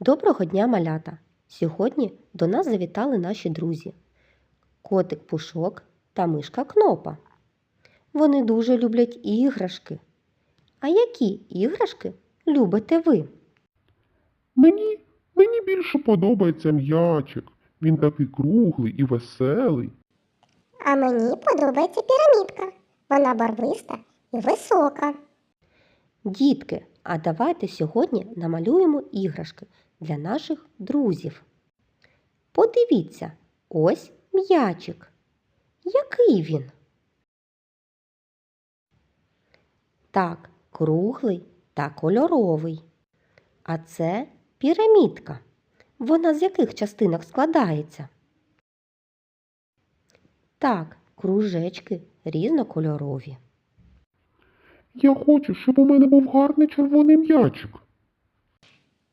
Доброго дня, малята! Сьогодні до нас завітали наші друзі котик Пушок та мишка Кнопа. Вони дуже люблять іграшки. А які іграшки любите ви? Мені, мені більше подобається м'ячик. Він такий круглий і веселий. А мені подобається пірамідка. Вона барвиста і висока. Дітки, а давайте сьогодні намалюємо іграшки для наших друзів. Подивіться, ось м'ячик. Який він? Так, круглий та кольоровий. А це пірамідка. Вона з яких частинок складається? Так, кружечки різнокольорові. Я хочу, щоб у мене був гарний червоний м'ячик.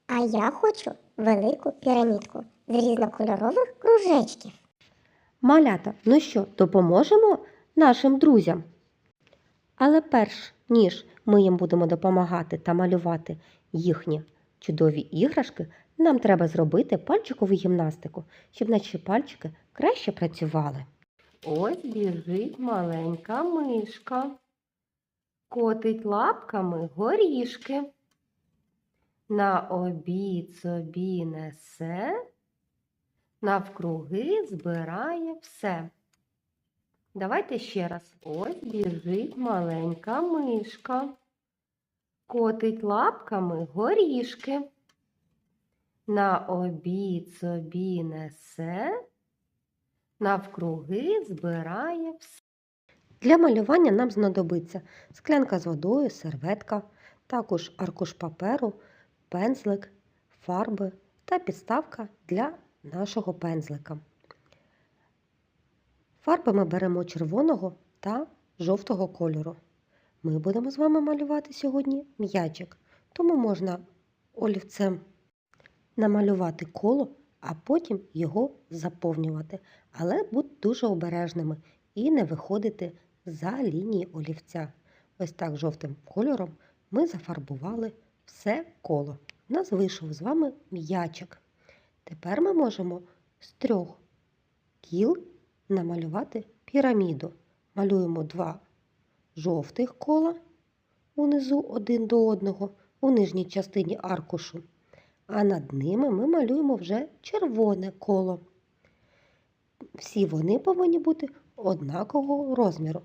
А я хочу велику пірамідку з різнокольорових кружечків. Малята, ну що, допоможемо нашим друзям? Але перш ніж ми їм будемо допомагати та малювати їхні чудові іграшки, нам треба зробити пальчикову гімнастику, щоб наші пальчики краще працювали. Ось біжить маленька мишка, котить лапками горішки. На обід собі несе, навкруги збирає все. Давайте ще раз. Ось біжить маленька мишка, котить лапками горішки. На обід собі несе, навкруги збирає все. Для малювання нам знадобиться склянка з водою, серветка, також аркуш паперу, пензлик, фарби та підставка для нашого пензлика. Фарби ми беремо червоного та жовтого кольору. Ми будемо з вами малювати сьогодні м'ячик, тому можна олівцем намалювати коло, а потім його заповнювати. Але будьте дуже обережними і не виходити за лінії олівця. Ось так жовтим кольором ми зафарбували все коло. У нас вийшов з вами м'ячик. Тепер ми можемо з трьох кіл намалювати піраміду. Малюємо два жовтих кола унизу один до одного у нижній частині аркушу, а над ними ми малюємо вже червоне коло. Всі вони повинні бути однакового розміру.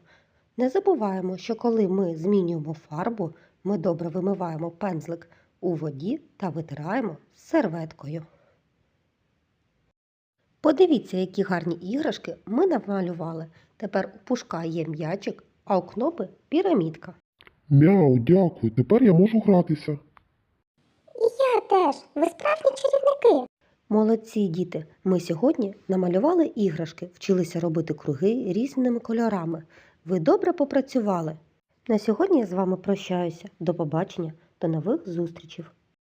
Не забуваємо, що коли ми змінюємо фарбу, ми добре вимиваємо пензлик у воді та витираємо серветкою. Подивіться, які гарні іграшки ми намалювали. Тепер у пушка є м'ячик, а у кнопи пірамідка. Мяу, дякую, тепер я можу гратися. І я теж. Ви справжні чарівники. Молодці діти! Ми сьогодні намалювали іграшки, вчилися робити круги різними кольорами. Ви добре попрацювали. На сьогодні я з вами прощаюся. До побачення, до нових зустрічей.